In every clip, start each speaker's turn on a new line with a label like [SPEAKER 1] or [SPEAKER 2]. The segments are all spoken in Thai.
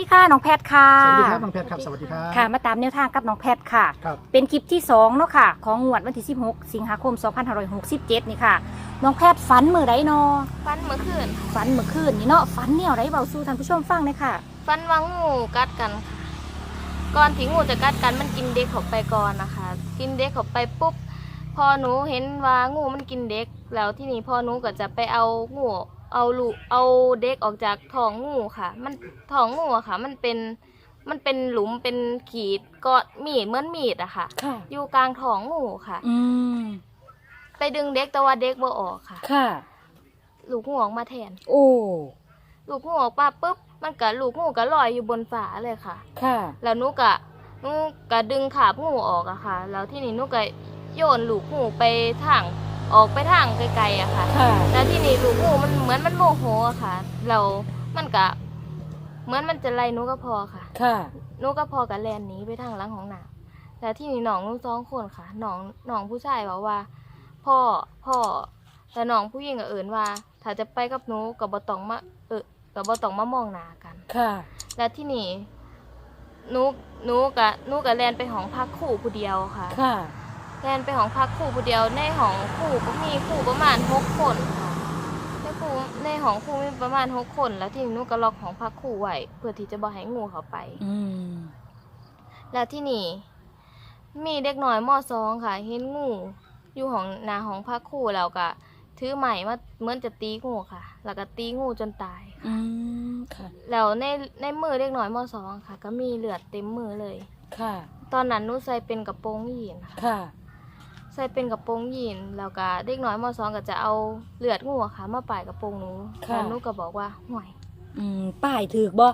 [SPEAKER 1] ดีค่ะน้องแพทย์ค่ะ
[SPEAKER 2] สวัสดีครับน้องแพทย์ครับสวัสดีครับ
[SPEAKER 1] ค่ะ มาตามแนวทางกับน้องแพทย์ค่ะ
[SPEAKER 2] ครับ
[SPEAKER 1] เป็นคลิปที่2เนาะค่ะ ของงวดวันที่ 16 สิงหาคม 2567 นี่ค่ะ น้องแพทย์ฝันมือไรเนาะ
[SPEAKER 3] ฟันเมื่อคืน
[SPEAKER 1] ฝันเมื่อคืนนี่เนาะฝันแนวไรเบาสู่ท่านผู้ชมฟังเลยค่ะ
[SPEAKER 3] ฟันว่างูกัดกันค่ะก่อนที่งูจะกัดกันมันกินเด็กเขาไปก่อนนะคะ กินเด็กเขาไปปุ๊บพอหนูเห็นว่างูมันกินเด็ก แล้วที่นี่พอหนูก็จะไปเอางู เอาลูกเอาเด็กออกจากท้องงูค่ะ มันท้องงูอะค่ะ มันเป็นมันเป็นหลุมเป็นขีดก็มีดเหมือนมีดอะค่ะ
[SPEAKER 1] ค่ะ
[SPEAKER 3] อยู่กลางท้องงูค่ะ
[SPEAKER 1] อืม
[SPEAKER 3] ไปดึงเด็กแต่ว่าเด็กบ่ออกค่ะ
[SPEAKER 1] ค่ะ
[SPEAKER 3] ลูกงูออกมาแทน
[SPEAKER 1] โอ้
[SPEAKER 3] ลูกงูออกมาปุ๊บ มันก็ลูกงูก็ลอยอยู่บนฝาเลยค่ะ
[SPEAKER 1] ค่ะ
[SPEAKER 3] แล้วหนูก็หนูก็ดึงขาบงูออกอะค่ะ แล้วที่นี่หนูก็โยนลูกงูไปทาง ออกไปทางไกลๆอะค่ะ
[SPEAKER 1] ค่ะ
[SPEAKER 3] แล้วที่นี่ลูกงูมันเหมือนมันโมโหอะค่ะ เรามันก็เหมือนมันจะไล่หนูก็พอค่ะ
[SPEAKER 1] ค่ะ
[SPEAKER 3] หนูก็พอกับแลนหนีไปทางหลังของหนาแล้วที่นี่น้องหนูสองคนค่ะน้องน้องผู้ชายบอกว่า พ่อพ่อแต่น้องผู้หญิงก็เอิ่นว่า ถ้าจะไปกับหนูกับบตองมาเออกับบตองมามองหน้ากัน
[SPEAKER 1] ค่ะ
[SPEAKER 3] แล้วที่นี่หนูหนูกะหนูกะแลนไปห้องพักคู่ผู้เดียวค่ะ
[SPEAKER 1] ค่ะ
[SPEAKER 3] แลนไปห้องพักคู่ผู้เดียวในห้องคู่ก็มีคู่ประมาณหกคนค่ะในคู่ในห้องคู่มีประมาณหกคน แล้วที่นี่หนูก็ล็อกห้องพักคู่ไว้เพื่อที่จะบ่ให้งูเข้าไป
[SPEAKER 1] อืม
[SPEAKER 3] แล้วที่นี่ มีเด็กน้อยมอสองค่ะ เห็นงูอยู่ห้องหน้าห้องพักคู่แล้วก็ถือไม้มาเหมือนจะตีงูค่ะ แล้วก็ตีงูจนตาย
[SPEAKER 1] อืมค่ะ
[SPEAKER 3] แล้วในในมือเด็กน้อยมสองค่ะ ก็มีเลือดเต็มมือเลย
[SPEAKER 1] ค่ะ
[SPEAKER 3] ตอนนั้นหนูใส่เป็นกระโปรงยีนค่ะ
[SPEAKER 1] ค่ะ
[SPEAKER 3] ใส่เป็นกระโปรงยีนแล้วก็เด็กน้อยมสองก็จะเอาเลือดงูอะค่ะมาป่ายกระโปรงหนู
[SPEAKER 1] ค่ะ
[SPEAKER 3] แล้วหนูก็บอกว่าห่วย
[SPEAKER 1] อืมป้ายถือกบ่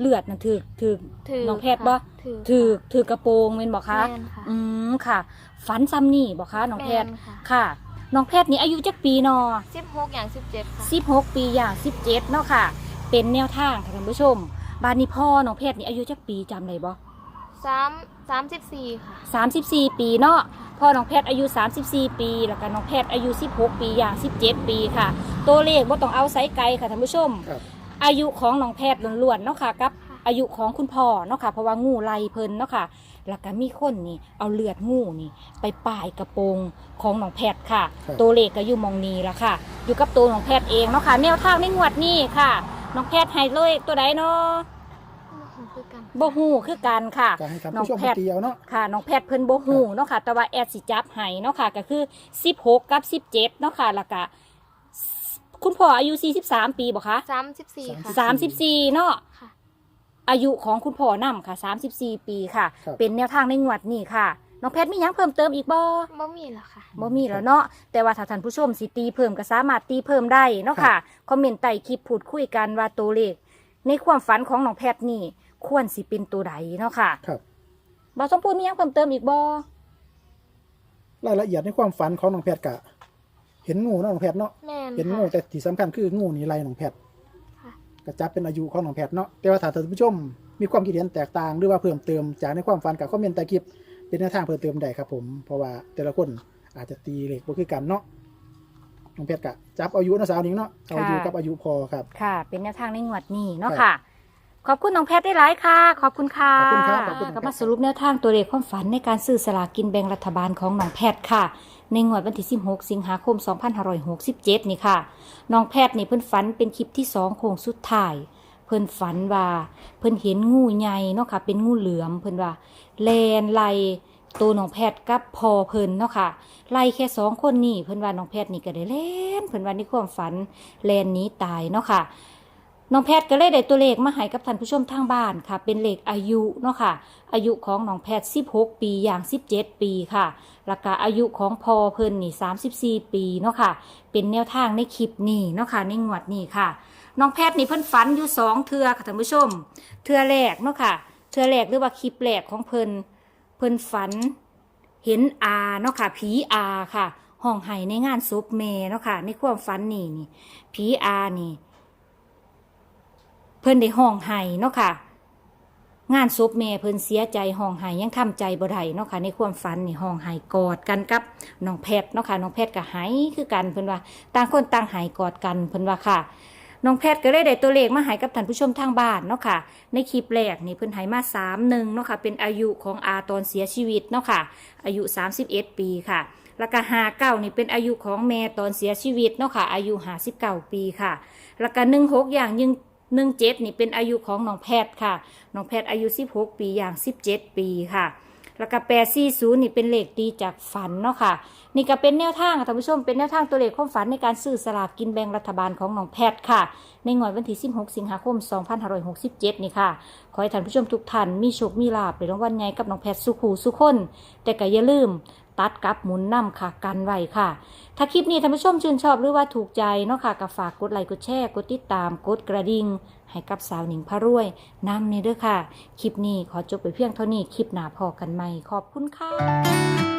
[SPEAKER 1] เลือดน่ะถือกถือก
[SPEAKER 3] ถือ
[SPEAKER 1] น้องแพทย์บ่
[SPEAKER 3] ถือ
[SPEAKER 1] ถือกถือกระโปรงแม่นบ่คะ
[SPEAKER 3] แม่นค่ะ
[SPEAKER 1] อืมค่ะ ฝันซ้ำนี่บ่คะน้องแพทย์
[SPEAKER 3] ม่นค่ะ
[SPEAKER 1] ค่ะ น้องแพทย์นี่อายุจักปีเนาะ
[SPEAKER 3] สิบหกอย่างสิบเจ็ดค่ะ
[SPEAKER 1] 16 ปีอย่าง 17 เนาะค่ะ เป็นแนวทางค่ะท่านผู้ชม บานนี้พ่อน้องแพทย์นี่อายุจักปีจำได้บ่
[SPEAKER 3] สามสามสิบสี่ค่ะ
[SPEAKER 1] 34 ปีเนาะ พ่อน้องแพทย์อายุ 34 ปี แล้วก็น้องแพทย์อายุ 16 ปีอย่าง 17 ปีค่ะ ตัวเลขบ่ต้องเอาไซส์ไกลค่ะท่านผู้ชม
[SPEAKER 2] ครับ
[SPEAKER 1] อายุของน้องแพทย์ล้วนๆเนาะค่ะกับอายุของคุณพ่อเนาะค่ะเพราะว่างูไล่เพิ่นเนาะค่ะแล้วก็มีคนนี่เอาเลือดงูนี่ไปป่ายกระโปรงของน้องแพทย์ค่ะ
[SPEAKER 2] ครับ
[SPEAKER 1] ตัวเลขก็อยู่หมองนี้ละค่ะ อยู่กับตัวน้องแพทย์เองเนาะค่ะแนวทางในงวดนี้ค่ะน้องแพทย์ให้เลยตัวใดเนาะ
[SPEAKER 3] คือกัน
[SPEAKER 1] บ่ฮู้คือกันค่ะ
[SPEAKER 2] ก็ให้ท่าน
[SPEAKER 1] น้อง
[SPEAKER 2] ผู้ชม
[SPEAKER 1] แพทย์
[SPEAKER 2] ตีเอาเนาะ
[SPEAKER 1] ค่ะน้องแพทย์เพิ่นบ่ฮู้เนาะค่ะ แต่ว่าแอดสิจับให้เนาะค่ะ ก็คือ 16 กับ 17เนาะค่ะแล้วก็คุณพ่ออายุ 43 ปีบ่คะ
[SPEAKER 3] สามสิบสี่ค่ะ
[SPEAKER 1] 34 เนาะ
[SPEAKER 3] ค่ะ
[SPEAKER 1] อายุของคุณพ่อนำค่ะ 34 ปีค่ะ
[SPEAKER 2] ครับ
[SPEAKER 1] เป็นแนวทางในงวดนี้ค่ะ น้องแพทย์มีหยังเพิ่มเติมอีกบ่
[SPEAKER 3] บ่มีแล้วค่ะ
[SPEAKER 1] บ่มีแล้วเนาะแต่ว่าถ้าท่านผู้ชมสิตีเพิ่มก็สามารถตีเพิ่มได้เนาะค่ะ คอมเมนต์ใต้คลิปพูดคุยกันว่าตัวเลขในความฝันของน้องแพทย์นี่ ควรสิเป็นตัวใดเนาะค่ะ
[SPEAKER 2] ครับ
[SPEAKER 1] บ่สมพูดมีหยังเพิ่มเติมอีกบ่
[SPEAKER 2] รายละเอียดในความฝันของน้องแพทย์กะ เห็นงูเนาะน้องแพทย์เนาะ
[SPEAKER 3] แม่น
[SPEAKER 2] เห็นงู
[SPEAKER 3] ค่ะ
[SPEAKER 2] แต่ที่สำคัญคืองูนี่ไล่น้องแพทย์
[SPEAKER 3] ค่ะ
[SPEAKER 2] ก็จับเป็นอายุของน้องแพทย์เนาะแต่ว่าถ้าท่านผู้ชมมีความคิดเห็นแตกต่างหรือว่าเพิ่มเติมจากในความฝันกับคอมเมนต์ใต้คลิปเป็นแนวทางเพิ่มเติมได้ครับผมเพราะว่าแต่ละคนอาจจะตีเลขบ่คือกันเนาะน้องแพทย์กะจับอายุนะสาวนิ้งเนาะเอาอายุกับอายุพอครับ
[SPEAKER 1] ค่ะ เป็นแนวทางในงวดนี้เนาะ
[SPEAKER 2] ครับ
[SPEAKER 1] ค่ะ ขอบคุณน้องแพทย์ได้หลายค่ะ ขอบคุณค่ะ
[SPEAKER 2] ขอบคุณครับขอบคุณครับ
[SPEAKER 1] ก็มาสรุปแนวทางตัวเลขความฝันในการซื้อสลากกินแบ่งรัฐบาลของน้องแพทย์ค่ะ ในงวดวันที่ 16 สิงหาคม 2567 นี่ค่ะ น้องแพทย์นี่เพิ่นฝันเป็นคลิปที่สองโค้งสุดท้าย เพิ่นฝันว่าเพิ่นเห็นงูใหญ่เนาะค่ะ เป็นงูเหลือมเพิ่นว่าแลนไล่ตัวน้องแพทย์กับพอเพิ่นเนาะค่ะไล่แค่สองคนนี่เพิ่นว่าน้องแพทย์นี่ก็ได้แล่นเพิ่นว่าในความฝันแลนหนี้ตายเนาะค่ะ น้องแพทย์ก็เลยได้ตัวเลขมาให้กับท่านผู้ชมทางบ้านค่ะ เป็นเลขอายุเนาะค่ะ อายุของน้องแพทย์ 16 ปีอย่าง 17 ปีค่ะ แล้วก็อายุของพอเพิ่นนี่34 ปีเนาะค่ะ เป็นแนวทางในคลิปนี้เนาะค่ะ ในงวดนี้ค่ะ น้องแพทย์นี่เพิ่นฝันอยู่สองเทือค่ะท่านผู้ชม เทือแรกเนาะค่ะ เทือแรกหรือว่าคลิปแรกของเพิ่น เพิ่นฝัน เห็นอาเนาะค่ะ ผีอาค่ะ ห้องไห้ในงานศพเมเนาะค่ะ ในความฝันนี่นี่ ผีอานี่ เพิ่นได้ห้องไห้เนาะค่ะ งานศพแม่เพิ่นเสียใจห้องไห้ยังทำใจบ่ได้เนาะค่ะในความฝันนี่ห้องไห้กอดกันกับน้องแพทย์เนาะค่ะน้องแพทย์ก็ไห้คือกันเพิ่นว่าต่างคนต่างไห้กอดกันเพิ่นว่าค่ะน้องแพทย์ก็เลยได้ตัวเลขมาให้กับท่านผู้ชมทางบ้านเนาะค่ะ ในคลิปแรกนี่เพิ่นให้มา3 1เนาะค่ะ เป็นอายุของอาตอนเสียชีวิตเนาะค่ะ อายุ 31 ปีค่ะ แล้วก็59นี่เป็นอายุของแม่ตอนเสียชีวิตเนาะค่ะ อายุ59ปีค่ะ แล้วก็16อย่างยัง 17นี่เป็นอายุของน้องแพทย์ค่ะ น้องแพทย์อายุ16ปีอย่าง17ปีค่ะ แล้วก็840นี่เป็นเลขดีจากฝันเนาะค่ะ นี่ก็เป็นแนวทางค่ะท่านผู้ชม เป็นแนวทางตัวเลขความฝันในการซื้อสลากกินแบ่งรัฐบาลของน้องแพทย์ค่ะ ในงวดวันที่16สิงหาคม2567นี่ค่ะ ขอให้ท่านผู้ชมทุกท่านมีโชค มีลาภในรางวัลใหญ่กับน้องแพทย์สุขูสุขคน แต่ก็อย่าลืม ตัดกับหมุนน้ำค่ะกันไว้ค่ะ ถ้าคลิปนี้ท่านผู้ชมชื่นชอบหรือว่าถูกใจเนาะค่ะก็ฝากกดไลค์กดแชร์กดติดตามกดกระดิ่งให้กับสาวหนิงพระรวยนำนี่ด้วยค่ะ คลิปนี้ขอจบไปเพียงเท่านี้คลิปหน้าพอกันใหม่ขอบคุณค่ะ